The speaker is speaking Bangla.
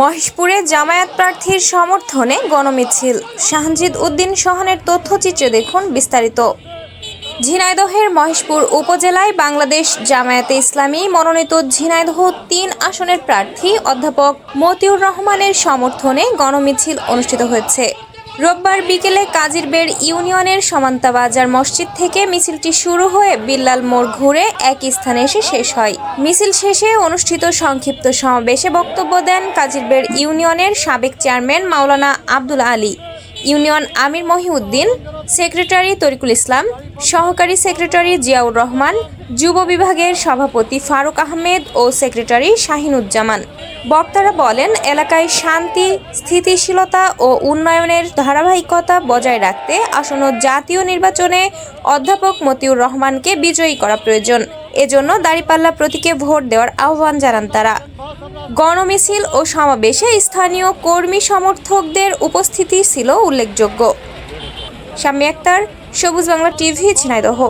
মহেশপুরে জামায়াত প্রার্থীর সমর্থনে গণমিছিল। শাহজিদ উদ্দিন সোহানের তথ্যচিত্রে দেখুন বিস্তারিত। ঝিনাইদহের মহেশপুর উপজেলায় বাংলাদেশ জামায়াতে ইসলামী মনোনীত ঝিনাইদহ তিন আসনের প্রার্থী অধ্যাপক মতিউর রহমানের সমর্থনে গণমিছিল অনুষ্ঠিত হয়েছে। রোববার বিকেলে কাজিরবেড় ইউনিয়নের সমান্তা বাজার মসজিদ থেকে মিছিলটি শুরু হয়ে বিল্লাল মোড় ঘুরে এক স্থানে এসে শেষ হয়। মিছিল শেষে অনুষ্ঠিত সংক্ষিপ্ত সমাবেশে বক্তব্য দেন কাজিরবেড় ইউনিয়নের সাবেক চেয়ারম্যান মাওলানা আব্দুল আলী, ইউনিয়ন আমির মহিউদ্দিন, সেক্রেটারি তরিকুল ইসলাম, সহকারী সেক্রেটারি জিয়াউর রহমান যুব বিভাগের সভাপতি ফারুক আহমেদ ও সেক্রেটারি শাহিনুজ্জামান। বক্তারা বলেন, এলাকায় শান্তি, স্থিতিশীলতা ও উন্নয়নের ধারাবাহিকতা বজায় রাখতে আসন্ন জাতীয় নির্বাচনে অধ্যাপক মতিউর রহমানকে বিজয়ী করা প্রয়োজন। এজন্য দাঁড়িপাল্লা প্রতীকে ভোট দেওয়ার আহ্বান জানান তারা। গণমিছিল ও সমাবেশে স্থানীয় কর্মী সমর্থকদের উপস্থিতি ছিল উল্লেখযোগ্য। শাম্মী আক্তার, সবুজ বাংলা টিভি, ঝিনাইদহ।